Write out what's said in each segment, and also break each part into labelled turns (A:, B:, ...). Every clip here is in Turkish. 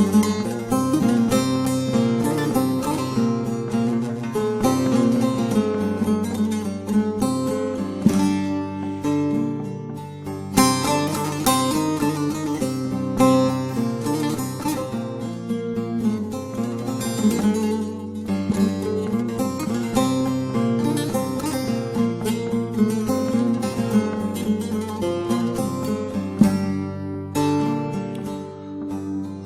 A: thank you.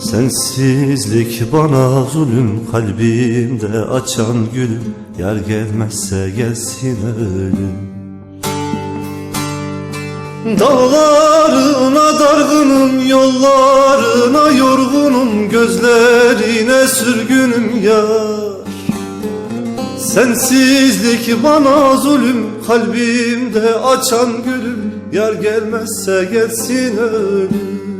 A: Sensizlik bana zulüm Kalbimde açan gülüm Yar gelmezse gelsin ölüm. Dağlarına dargınım Yollarına yorgunum Gözlerine sürgünüm yar. Sensizlik bana zulüm Kalbimde açan gülüm Yar gelmezse gelsin ölüm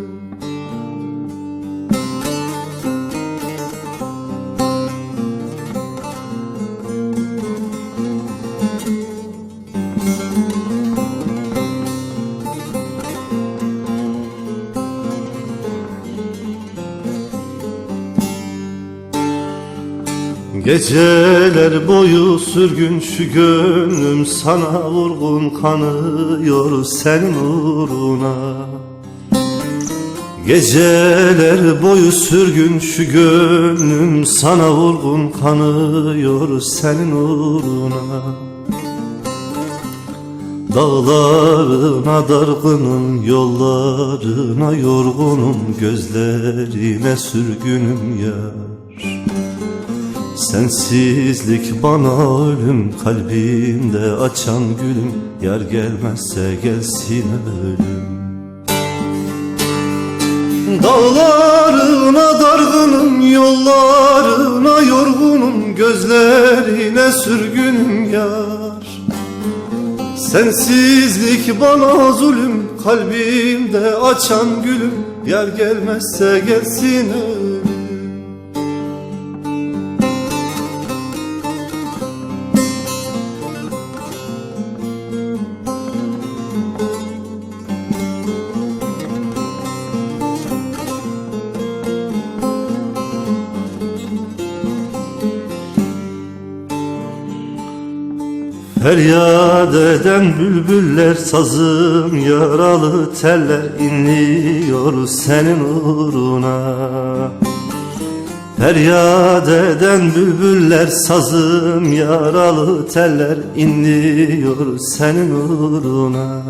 A: Geceler boyu sürgün şu gönlüm sana vurgun kanıyor senin uğruna Geceler boyu sürgün şu gönlüm sana vurgun kanıyor senin uğruna Dağlarına dargınım, yollarına yorgunum Gözlerine sürgünüm yar Sensizlik bana ölüm kalbimde açan gülüm. Yar gelmezse gelsin ölüm. Dağlarına dargınım yollarına yorgunum. Gözlerine sürgünüm yar. Sensizlik bana zulüm kalbimde açan gülüm. Yar gelmezse gelsin ölüm Feryat eden bülbüller sazım yaralı teller inliyor senin uğruna. Feryat eden bülbüller sazım yaralı teller inliyor senin uğruna